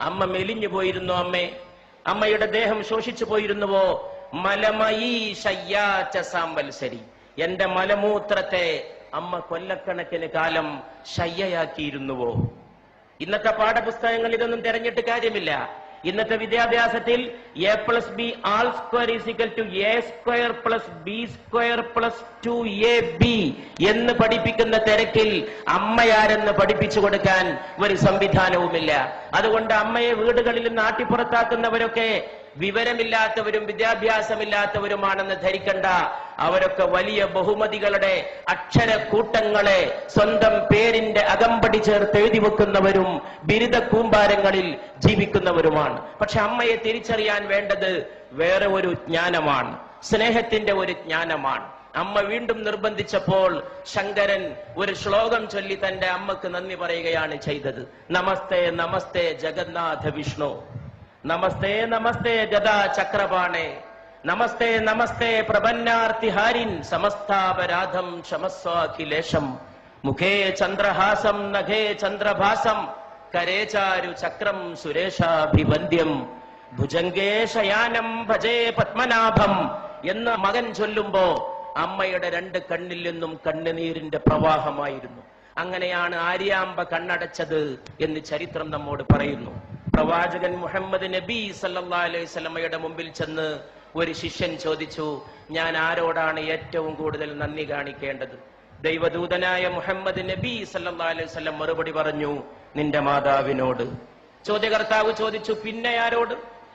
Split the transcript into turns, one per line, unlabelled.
അമ്മ മെലിഞ്ഞു പോയിരുന്നു അമ്മേ. അമ്മയുടെ ദേഹം ശോഷിച്ചു പോയിരുന്നുവോ? മലമയീ എന്റെ മലമൂത്രത്തെ അമ്മ കൊല്ലക്കണക്കിന് കാലം ശയ്യയാക്കിയിരുന്നുവോ? ഇന്നത്തെ പാഠപുസ്തകങ്ങൾ ഇതൊന്നും തെരഞ്ഞിട്ട് കാര്യമില്ല. ഇന്നത്തെ വിദ്യാഭ്യാസത്തിൽ A plus B whole square is equal to A square plus B square plus two A B എന്ന് പഠിപ്പിക്കുന്ന തിരക്കിൽ അമ്മയാരെന്ന് പഠിപ്പിച്ചു കൊടുക്കാൻ ഒരു സംവിധാനവുമില്ല. അതുകൊണ്ട് അമ്മയെ വീടുകളിൽ നിന്ന് ആട്ടിപ്പുറത്താക്കുന്നവരൊക്കെ വിവരമില്ലാത്തവരും വിദ്യാഭ്യാസമില്ലാത്തവരുമാണെന്ന് ധരിക്കണ്ട അവരൊക്കെ വലിയ ബഹുമതികളുടെ അക്ഷരക്കൂട്ടങ്ങളെ സ്വന്തം പേരിന്റെ അകമ്പടി ചേർത്ത് എഴുതി വെക്കുന്നവരും ബിരുദ കൂമ്പാരങ്ങളിൽ ജീവിക്കുന്നവരുമാണ്. പക്ഷെ അമ്മയെ തിരിച്ചറിയാൻ വേണ്ടത് വേറെ ഒരു ജ്ഞാനമാണ്. സ്നേഹത്തിന്റെ ഒരു ജ്ഞാനമാണ്. അമ്മ വീണ്ടും നിർബന്ധിച്ചപ്പോൾ ശങ്കരൻ ഒരു ശ്ലോകം ചൊല്ലി തന്റെ അമ്മയ്ക്ക് നന്ദി പറയുകയാണ് ചെയ്തത്. നമസ്തേ നമസ്തേ ജഗന്നാഥ വിഷ്ണു. നമസ്തേ നമസ്തേ ഗദാ ചക്രപാണേ നമസ്തേ നമസ്തേ പ്രപന്നാർത്തിഹാരിൻ സമസ്താപരാധം ക്ഷമസ്വാഖിലേശം മുഖേ ചന്ദ്രഹാസം നഖേ ചന്ദ്രഭാസം കരേചാരു ചക്രം സുരേഷാഭിവന്ദ്യം ഭുജംഗേ ശയാനം ഭജേ പത്മനാഭം എന്ന് മകൻ ചൊല്ലുമ്പോ അമ്മയുടെ രണ്ട് കണ്ണിൽ നിന്നും കണ്ണുനീരിന്റെ പ്രവാഹമായിരുന്നു. അങ്ങനെയാണ് ആര്യാമ്പ കണ്ണടച്ചത് എന്ന് ചരിത്രം നമ്മോട് പറയുന്നു. പ്രവാചകൻ മുഹമ്മദ് നബി സല്ലാ മുമ്പിൽ ചെന്ന് ഒരു ശിഷ്യൻ ചോദിച്ചു ഞാൻ ആരോടാണ് ഏറ്റവും കൂടുതൽ നന്ദി കാണിക്കേണ്ടത്? ദൈവദൂതനായ മുഹമ്മദ് നബി സല്ലാ അലൈഹി സ്വലം മറുപടി പറഞ്ഞു നിന്റെ മാതാവിനോട്. ചോദ്യകർത്താവ് ചോദിച്ചു പിന്നെ ആരോട്?